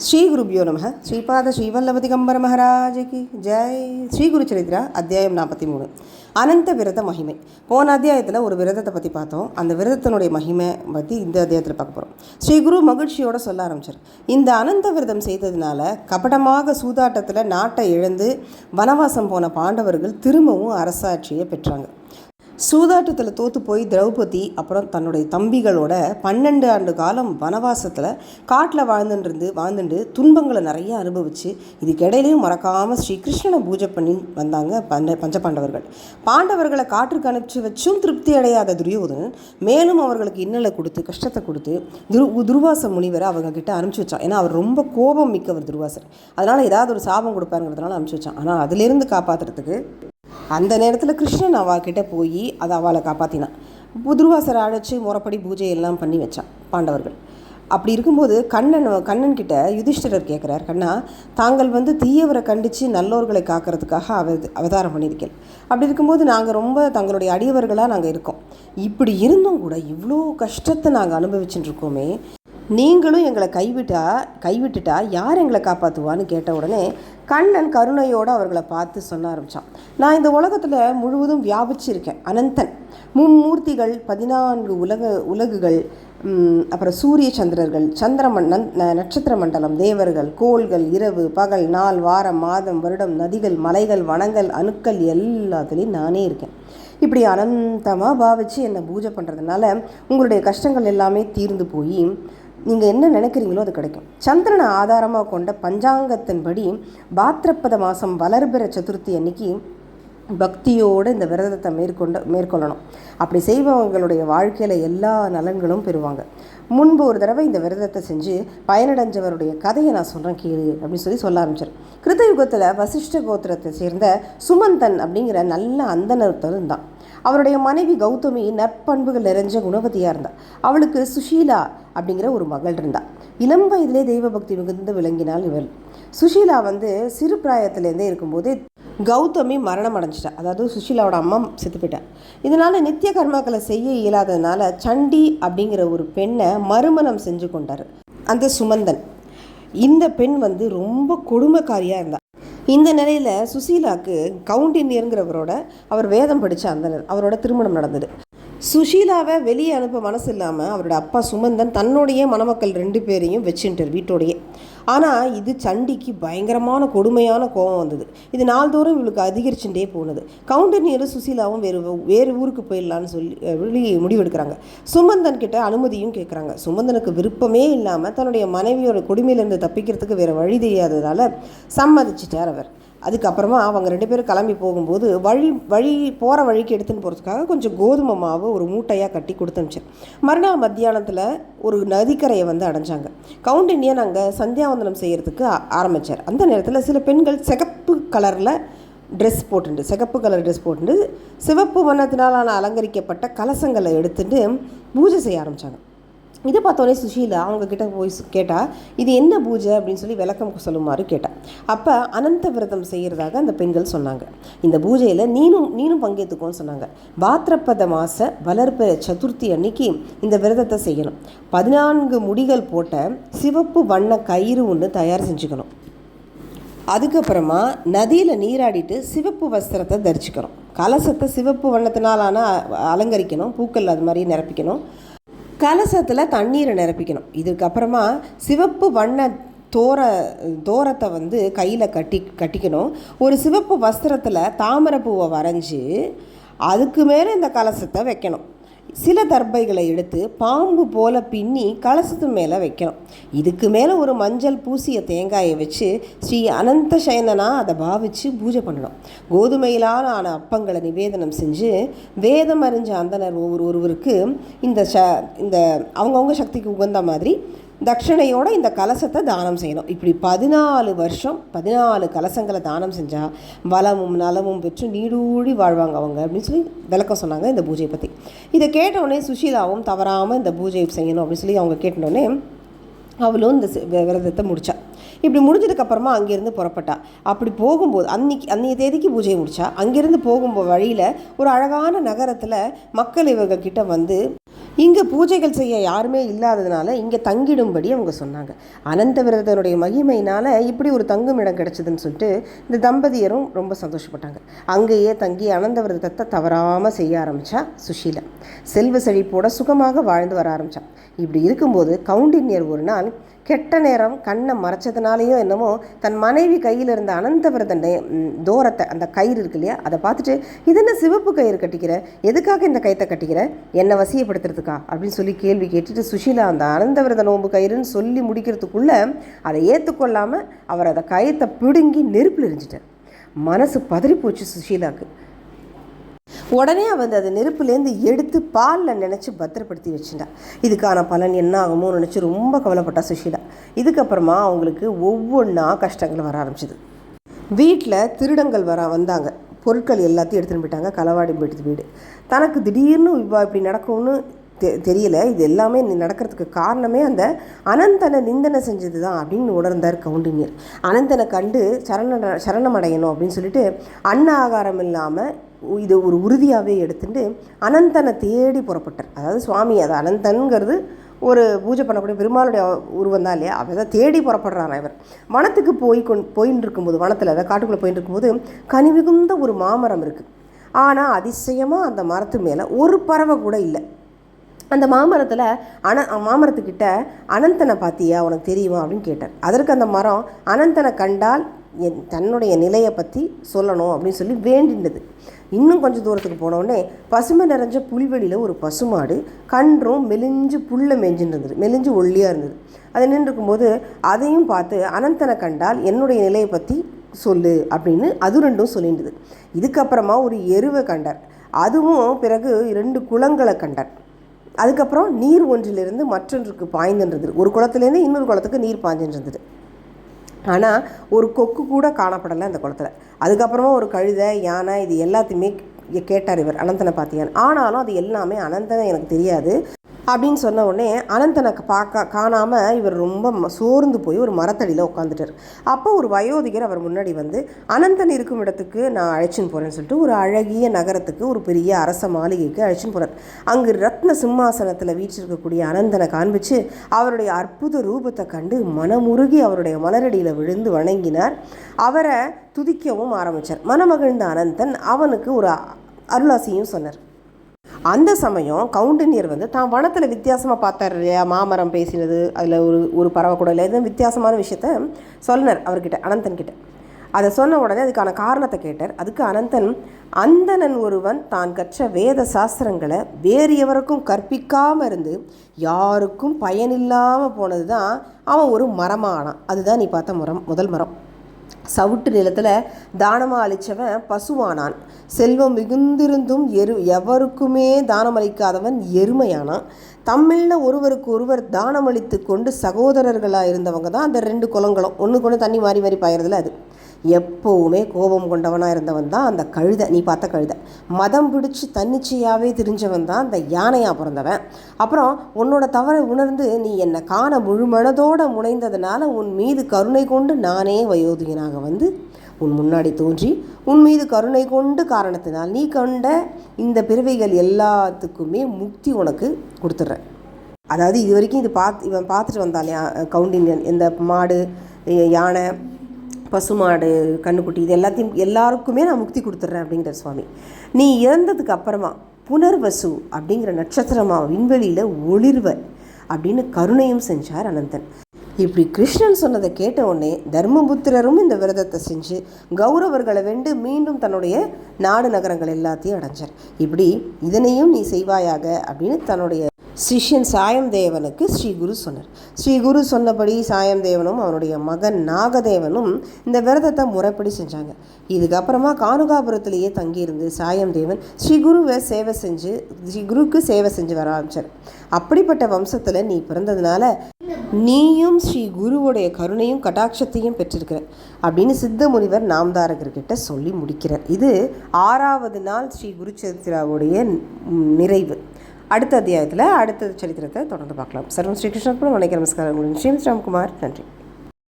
శ్రీ గురుభ్యో నమ శ్రీపాద శ్రీవల్లభదిగంబర மகாராஜுக்கு ஜெய் ஸ்ரீ குரு சரித்ரா அத்தியாயம் நாற்பத்தி மூணு அனந்த விரத மகிமை போன அத்தியாயத்தில் ஒரு விரதத்தை பற்றி பார்த்தோம் அந்த விரதத்தினுடைய மகிமை பற்றி இந்த அத்தியாயத்தில் பார்க்க போகிறோம் ஸ்ரீ குரு மகிழ்ச்சியோட சொல்ல ஆரம்பிச்சார் இந்த அனந்த விரதம் செய்ததுனால கபடமாக சூதாட்டத்தில் நாட்டை இழந்து வனவாசம் போன பாண்டவர்கள் திரும்பவும் அரசாட்சியை பெற்றாங்க சூதாட்டத்தில் தோற்று போய் திரௌபதி அப்புறம் தன்னுடைய தம்பிகளோட பன்னெண்டு ஆண்டு காலம் வனவாசத்தில் காட்டில் வாழ்ந்துட்டு வாழ்ந்துட்டு துன்பங்களை நிறைய அனுபவிச்சு இதுக்கிடையிலையும் மறக்காமல் ஸ்ரீ கிருஷ்ணனை பூஜை பண்ணி வந்தாங்க பஞ்ச பஞ்சபாண்டவர்கள். பாண்டவர்களை காற்றுக்கு அனுப்பிச்சு வச்சும் திருப்தி அடையாத துரியோதனன் மேலும் அவர்களுக்கு இன்னலை கொடுத்து கஷ்டத்தை கொடுத்து துரு துர்வாச முனிவரை அவங்க கிட்ட அனுப்பிச்சு வச்சான். ஏன்னா அவர் ரொம்ப கோபம் மிக்கவர் துர்வாசர். அதனால் ஏதாவது ஒரு சாபம் கொடுப்பாருங்கிறதுனால அனுப்பிச்சு வச்சான். ஆனால் அதிலிருந்து காப்பாற்றுறதுக்கு அந்த நேரத்தில் கிருஷ்ணன் அவாக்கிட்ட போய் அதை அவளை காப்பாற்றினான் புதுர்வாசரை அழைச்சி முறப்படி பூஜை எல்லாம் பண்ணி வச்சான் பாண்டவர்கள். அப்படி இருக்கும்போது கண்ணன் கண்ணன் கிட்ட யுதிஷ்டிரர் கேட்குறார் கண்ணா தாங்கள் வந்து தீயவரை கண்டித்து நல்லோர்களை காக்கிறதுக்காக அவ அவதாரம் பண்ணியிருக்கேன் அப்படி இருக்கும்போது நாங்கள் ரொம்ப தங்களுடைய அடியவர்களாக நாங்கள் இருக்கோம். இப்படி இருந்தும் கூட இவ்வளோ கஷ்டத்தை நாங்கள் அனுபவிச்சுட்டு இருக்கோமே நீங்களும் எங்களை கைவிட்டா கைவிட்டுட்டா யார் எங்களை காப்பாற்றுவான்னு கேட்ட உடனே கண்ணன் கருணையோடு அவர்களை பார்த்து சொல்ல ஆரம்பித்தான் நான் இந்த உலகத்தில் முழுவதும் வியாபிச்சிருக்கேன். அனந்தன். மும்மூர்த்திகள் பதினான்கு உலக உலகுகள் அப்புறம் சூரிய சந்திரர்கள் சந்திரமன் நட்சத்திர மண்டலம் தேவர்கள் கோள்கள் இரவு பகல் நாள் வாரம் மாதம் வருடம் நதிகள் மலைகள் வனங்கள் அணுக்கள் எல்லாத்துலேயும் நானே இருக்கேன். இப்படி அனந்தமாக பாவிச்சு என்னை பூஜை பண்ணுறதுனால உங்களுடைய கஷ்டங்கள் எல்லாமே தீர்ந்து போய் நீங்கள் என்ன நினைக்கிறீங்களோ அது கிடைக்கும். சந்திரனை ஆதாரமாக கொண்ட பஞ்சாங்கத்தின்படி பாத்திரப்பத மாதம் வளர்பிற சதுர்த்தி அன்னைக்கு பக்தியோடு இந்த விரதத்தை மேற்கொண்டு மேற்கொள்ளணும். அப்படி செய்பவங்களுடைய வாழ்க்கையில் எல்லா நலன்களும் பெறுவாங்க. முன்பு ஒரு தடவை இந்த விரதத்தை செஞ்சு பயனடைஞ்சவருடைய கதையை நான் சொல்கிறேன் கேளு அப்படின்னு சொல்லி சொல்ல ஆரம்பிச்சார். கிருத்தயுகத்தில் வசிஷ்ட கோத்திரத்தை சேர்ந்த சுமந்தன் அப்படிங்கிற நல்ல அந்தனர்த்தர் இருந்தான் அவருடைய மனைவி கௌதமி நற்பண்புகள் நிறைஞ்ச குணவதியாக இருந்தாள் அவளுக்கு சுஷீலா அப்படிங்கிற ஒரு மகள் இருந்தாள் இளம் வயதிலே தெய்வபக்தி மிகுந்து விளங்கினாள் இவள். சுஷீலா வந்து சிறு பிராயத்திலேருந்தே இருக்கும்போது கௌதமி மரணம் அடைஞ்சிட்டா. அதாவது சுஷீலாவோட அம்மா செத்து போயிட்டா. இதனால் நித்திய கர்மாக்களை செய்ய இயலாததுனால சண்டி அப்படிங்கிற ஒரு பெண்ணை மறுமணம் செஞ்சு கொண்டார் அந்த சுமந்தன். இந்த பெண் வந்து ரொம்ப கொடுமைக்காரியாக இருந்தாள் இந்த நிலையில் சுசீலாவுக்கு கவுண்டினியருங்கிறவரோட அவர் வேதம் படித்த அந்த அவரோட திருமணம் நடந்தது. சுஷீலாவை வெளியே அனுப்ப மனசு இல்லாமல் அவரோட அப்பா சுமந்தன் தன்னுடைய மணமக்கள் ரெண்டு பேரையும் வச்சுட்டார் வீட்டோடையே. ஆனால் இது சண்டிக்கு பயங்கரமான கொடுமையான கோபம் வந்தது. இது நாள்தோறும் இவளுக்கு அதிகரிச்சுட்டே போனது. கவுண்டனியரும் சுசீலாவும் வேறு வேறு ஊருக்கு போயிடலான்னு சொல்லி வெளி முடிவெடுக்கிறாங்க. சுமந்தன் கிட்ட அனுமதியும் கேட்குறாங்க சுமந்தனுக்கு விருப்பமே இல்லாமல் தன்னுடைய மனைவியோட கொடுமையிலேருந்து தப்பிக்கிறதுக்கு வேறு வழி தெரியாததால் சம்மதிச்சிட்டார் அவர். அதுக்கப்புறமா அவங்க ரெண்டு பேரும் கிளம்பி போகும்போது வழி வழி போகிற வழிக்கு எடுத்துன்னு போகிறதுக்காக கொஞ்சம் கோதுமை மாவு ஒரு மூட்டையாக கட்டி கொடுத்து மறுநாள் மத்தியானத்தில் ஒரு நதிக்கரையை வந்து அடைஞ்சாங்க. கவுண்டினியன் அங்கே சந்தியாவந்தனம் செய்கிறதுக்கு ஆரம்பித்தார் அந்த நேரத்தில் சில பெண்கள் சிகப்பு கலரில் ட்ரெஸ் போட்டுண்டு சிகப்பு கலர் ட்ரெஸ் போட்டுண்டு சிவப்பு வண்ணத்தினாலான அலங்கரிக்கப்பட்ட கலசங்களை எடுத்துட்டு பூஜை செய்ய ஆரம்பித்தாங்க இதை பார்த்தோன்னே சுஷீலா அவங்கக்கிட்ட போய் கேட்டால் இது என்ன பூஜை? அப்படின்னு சொல்லி விளக்கம் சொல்லுமாறு கேட்டால் அப்போ அனந்த விரதம் செய்கிறதாக அந்த பெண்கள் சொன்னாங்க. இந்த பூஜையில் நீனும் நீனும் பங்கேற்றுக்கோன்னு சொன்னாங்க. பாத்திரப்பத மாத வளர்ப்ப சதுர்த்தி அன்னைக்கு இந்த விரதத்தை செய்யணும். பதினான்கு முடிகள் போட்ட சிவப்பு வண்ண கயிறு ஒன்று தயார் செஞ்சுக்கணும். அதுக்கப்புறமா நதியில் நீராடிட்டு சிவப்பு வஸ்திரத்தை தரிச்சுக்கணும். கலசத்தை சிவப்பு வண்ணத்தினாலான அலங்கரிக்கணும். பூக்கள் அது மாதிரி நிரப்பிக்கணும். கலசத்தில் தண்ணீரை நிரப்பிக்கணும். இதுக்கப்புறமா சிவப்பு வண்ண தோர தோரத்தை வந்து கையில் கட்டி கட்டிக்கணும். ஒரு சிவப்பு வஸ்திரத்தில் தாமரைப்பூவை வரைஞ்சி அதுக்கு மேலே இந்த கலசத்தை வைக்கணும். சில தர்பைகளை எடுத்து பாம்பு போல பின்னி கலசத்து மேலே வைக்கணும். இதுக்கு மேலே ஒரு மஞ்சள் பூசிய தேங்காயை வச்சு ஸ்ரீ அனந்த சயனனா அதை பாவித்து பூஜை பண்ணணும். கோதுமையிலான ஆன அப்பங்களை நிவேதனம் செஞ்சு வேதம் அறிஞ்ச அந்தனர் ஒவ்வொரு ஒருவருக்கு இந்த ச இந்த அவங்கவுங்க சக்திக்கு உகந்த மாதிரி தட்சிணையோடு இந்த கலசத்தை தானம் செய்யணும். இப்படி பதினாலு வருஷம் பதினாலு கலசங்களை தானம் செஞ்சால் வளமும் நலமும் பெற்று நீடூழி வாழ்வாங்க அவங்க அப்படின்னு சொல்லி விளக்கம் சொன்னாங்க இந்த பூஜையை பற்றி இதை கேட்டவுடனே சுஷீலாவும் தவறாமல் இந்த பூஜை செய்யணும் அப்படின்னு சொல்லி அவங்க கேட்டோடனே அவளும் இந்த விரதத்தை முடித்தா இப்படி முடிஞ்சதுக்கப்புறமா அங்கேருந்து புறப்பட்டா. அப்படி போகும்போது அன்னைக்கு அன்றைய தேதிக்கு பூஜையை முடித்தா அங்கேருந்து போகும்போது வழியில் ஒரு அழகான நகரத்தில் மக்கள் இவங்க கிட்ட வந்து இங்கே பூஜைகள் செய்ய யாருமே இல்லாததுனால இங்கே தங்கிடும்படி அவங்க சொன்னாங்க. அனந்த விரதனுடைய மகிமையினால் இப்படி ஒரு தங்கும் இடம் கிடச்சிதுன்னு சொல்லிட்டு இந்த தம்பதியரும் ரொம்ப சந்தோஷப்பட்டாங்க. அங்கேயே தங்கி அனந்த விரதத்தை தவறாமல் செய்ய ஆரம்பித்தா சுஷீலா. செல்வ செழிப்போட சுகமாக வாழ்ந்து வர ஆரம்பித்தான் இப்படி இருக்கும்போது கவுண்டின்யர் ஒரு நாள் கெட்ட நேரம் கண்ணை மறைச்சதுனாலேயோ என்னமோ தன் மனைவி கையில் இருந்த அனந்தவிரதன் தோரத்தை அந்த கயிறு இருக்கு இல்லையா அதை பார்த்துட்டு இது என்ன சிவப்பு கயிறு கட்டிக்கிற? எதுக்காக இந்த கயத்தை கட்டிக்கிற? என்னை வசியப்படுத்துறதுக்கா? அப்படின்னு சொல்லி கேள்வி கேட்டுட்டு சுஷீலா அந்த அனந்தவிரத நோம்பு கயிறுன்னு சொல்லி முடிக்கிறதுக்குள்ளே அதை ஏற்றுக்கொள்ளாமல் அவர் அதை கயத்தை பிடுங்கி நெருப்பில் எரிஞ்சிட்டார். மனசு பதறிப்போச்சு சுஷீலாவுக்கு. உடனே அவன் அதை நெருப்புலேருந்து எடுத்து பாலில் நினச்சி பத்திரப்படுத்தி வச்சுட்டா. இதுக்கான பலன் என்ன ஆகுமோ நினச்சி ரொம்ப கவலைப்பட்டா சுஷீலா. இதுக்கப்புறமா அவங்களுக்கு ஒவ்வொன்றா கஷ்டங்கள் வர ஆரம்பிச்சிது. வீட்டில் திருடங்கள் வர வந்தாங்க. பொருட்கள் எல்லாத்தையும் எடுத்துகிட்டு போயிட்டாங்க. களவாடி போயிட்டு வீடு. தனக்கு திடீர்னு இவ்வா இப்படி நடக்கும்னு தெ தெரியல. இது எல்லாமே நடக்கிறதுக்கு காரணமே அந்த அனந்தனை நிந்தனை செஞ்சது தான் அப்படின்னு உணர்ந்தார் கவுண்டினியர் அனந்தனை கண்டு சரண சரணமடையணும் அப்படின்னு சொல்லிட்டு அன்ன ஆகாரம் இல்லாமல் இது ஒரு உறுதியாகவே எடுத்துட்டு அனந்தனை தேடி புறப்பட்டார். அதாவது சுவாமி அது அனந்தன்கிறது ஒரு பூஜை பண்ணக்கூடிய பெருமாளுடைய உருவம் தான் இல்லையா? அதை தேடி புறப்படுறான் இவர். வனத்துக்கு போய் கொண் போயின்னு இருக்கும்போது வனத்தில் அதை காட்டுக்குள்ளே போயின்னு இருக்கும்போது கனிமிகுந்த ஒரு மாமரம் இருக்குது ஆனால் அதிசயமாக அந்த மரத்து மேலே ஒரு பறவை கூட இல்லை. அந்த மாமரத்தில் அன மாமரத்துக்கிட்ட அனந்தனை பார்த்தியா உனக்கு தெரியுமா அப்படின்னு கேட்டார். அதற்கு அந்த மரம் அனந்தனை கண்டால் என் தன்னுடைய நிலையை பற்றி சொல்லணும் அப்படின்னு சொல்லி வேண்டினது. இன்னும் கொஞ்சம் தூரத்துக்கு போனோடனே பசுமை நிறைஞ்ச புல்வெளியில் ஒரு பசுமாடு கன்றும் மெலிஞ்சு புல்லை மெஞ்சின்னு இருந்தது. மெலிஞ்சு ஒல்லியாக இருந்தது. அது நின்றுருக்கும்போது அதையும் பார்த்து அனந்தனை கண்டால் என்னுடைய நிலையை பற்றி சொல்லு அப்படின்னு அது ரெண்டும் சொல்லிட்டுது இதுக்கப்புறமா ஒரு எருவை கண்டார். அதுவும் பிறகு ரெண்டு குளங்களை கண்டார். அதுக்கப்புறம் நீர் ஒன்றிலிருந்து மற்றொன்றுக்கு பாய்ந்துன்றது. ஒரு குளத்துலேருந்து இன்னொரு குளத்துக்கு நீர் பாய்ஞ்சுன்றது ஆனால் ஒரு கொக்கு கூட காணப்படலை அந்த குளத்தில். அதுக்கப்புறமா ஒரு கழுதை யானை இது எல்லாத்தையுமே கேட்டார் இவர் அனந்தனை பார்த்தியான் ஆனாலும் அது எல்லாமே அனந்தனை எனக்கு தெரியாது. அப்படின்னு சொன்ன உடனே அனந்தனை பார்க்க காணாமல் இவர் ரொம்ப சோர்ந்து போய் ஒரு மரத்தடியில் உட்காந்துட்டார் அப்போ ஒரு வயோதிகர் அவர் முன்னாடி வந்து அனந்தன் இருக்கும் இடத்துக்கு நான் அழைச்சின்னு போகிறேன்னு சொல்லிட்டு ஒரு அழகிய நகரத்துக்கு ஒரு பெரிய அரச மாளிகைக்கு அழைச்சின்னு போகிறார் அங்கு ரத்ன சிம்மாசனத்தில் வீச்சிருக்கக்கூடிய அனந்தனை காண்பிச்சு அவருடைய அற்புத ரூபத்தை கண்டு மனமுருகி அவருடைய மலரடியில் விழுந்து வணங்கினார். அவரை துதிக்கவும் ஆரம்பித்தார் மனமகிழ்ந்த அனந்தன் அவனுக்கு ஒரு அருளாசியும் சொன்னார். அந்த சமயம் கவுண்டனியர் வந்து தான் வனத்தில் வித்தியாசமாக பார்த்தார் இல்லையா? மாமரம் பேசினது அதில் ஒரு ஒரு பறவை கூட இல்லை. எதுவும் வித்தியாசமான விஷயத்த சொன்னார் அவர்கிட்ட அனந்தன் கிட்ட அதை சொன்ன உடனே அதுக்கான காரணத்தை கேட்டார். அதுக்கு அனந்தன் அந்தனன் ஒருவன் தான் கற்ற வேத சாஸ்திரங்களை வேறு எவருக்கும் கற்பிக்காமல் இருந்து யாருக்கும் பயனில்லாமல் போனது தான் அவன் ஒரு மரமானான். அதுதான் நீ பார்த்த மரம் முதல் மரம். சவுட்டு நிலத்தில் தானமாக அளித்தவன் பசுவானான். செல்வம் மிகுந்திருந்தும் எரு எவருக்குமே தானமளிக்காதவன் எருமையானான். தமிழில் ஒருவருக்கு ஒருவர் தானமளித்து கொண்டு சகோதரர்களாக இருந்தவங்க தான் அந்த ரெண்டு குளங்களும் ஒன்றுக்கு ஒன்று தண்ணி மாறி மாறி பாயறதுல அது. எப்போவுமே கோபம் கொண்டவனாக இருந்தவன் தான் அந்த கழுதை. நீ பார்த்த கழுதை. மதம் பிடிச்சி தன்னிச்சையாகவே தெரிஞ்சவன் தான் அந்த யானையாக பிறந்தவன். அப்புறம் உன்னோட தவறை உணர்ந்து நீ என்னை காண முழுமனதோடு முனைந்ததுனால உன் மீது கருணை கொண்டு நானே வயோதிகனாக வந்து உன் முன்னாடி தோன்றி உன் மீது கருணை கொண்டு காரணத்தினால் நீ கண்ட இந்த பிறவைகள் எல்லாத்துக்குமே முக்தி உனக்கு கொடுத்துட்றேன். அதாவது இது வரைக்கும் இது பார்த்து இவன் பார்த்துட்டு வந்தான் இல்லையா? கவுண்டினியன் இந்த மாடு யானை பசுமாடு கண்ணுக்குட்டி இது எல்லாத்தையும் எல்லாருக்குமே நான் முக்தி கொடுத்துட்றேன் அப்படிங்கிற சுவாமி. நீ இறந்ததுக்கு அப்புறமா புனர்வசு அப்படிங்கிற நட்சத்திரமாக விண்வெளியில் ஒளிர்வ அப்படின்னு கருணையும் செஞ்சார் அனந்தன். இப்படி கிருஷ்ணன் சொன்னதை கேட்ட உடனே தர்மபுத்திரரும் இந்த விரதத்தை செஞ்சு கௌரவர்களை வெண்டு மீண்டும் தன்னுடைய நாடு நகரங்கள் எல்லாத்தையும் அடைஞ்சார். இப்படி இதனையும் நீ செய்வாயாக அப்படின்னு தன்னுடைய சிஷ்யன் சாயம்தேவனுக்கு ஸ்ரீ குரு சொன்னார். ஸ்ரீ குரு சொன்னபடி சாயம்தேவனும் அவனுடைய மகன் நாகதேவனும் இந்த விரதத்தை முறைப்படி செஞ்சாங்க. இதுக்கப்புறமா கானுகாபுரத்திலேயே தங்கியிருந்து சாயம்தேவன் ஸ்ரீ குருவை சேவை செஞ்சு ஸ்ரீ குருக்கு சேவை செஞ்சு வர ஆரம்பிச்சார். அப்படிப்பட்ட வம்சத்தில் நீ பிறந்ததுனால நீயும் ஸ்ரீ குருவுடைய கருணையும் கட்டாட்சத்தையும் பெற்றிருக்கிற அப்படின்னு சித்த முனிவர் நாம்தாரகர்கிட்ட சொல்லி முடிக்கிறார். இது ஆறாவது நாள் ஸ்ரீ குரு சரித்திராவுடைய நிறைவு. அடுத்த அத்தியாயத்தில் அடுத்த சரித்திரத்தை தொடர்ந்து பார்க்கலாம். சர்வம் ஸ்ரீகிருஷ்ணன் வணக்கம் நமஸ்காரம். ஸ்ரீ ராம்குமார் நன்றி.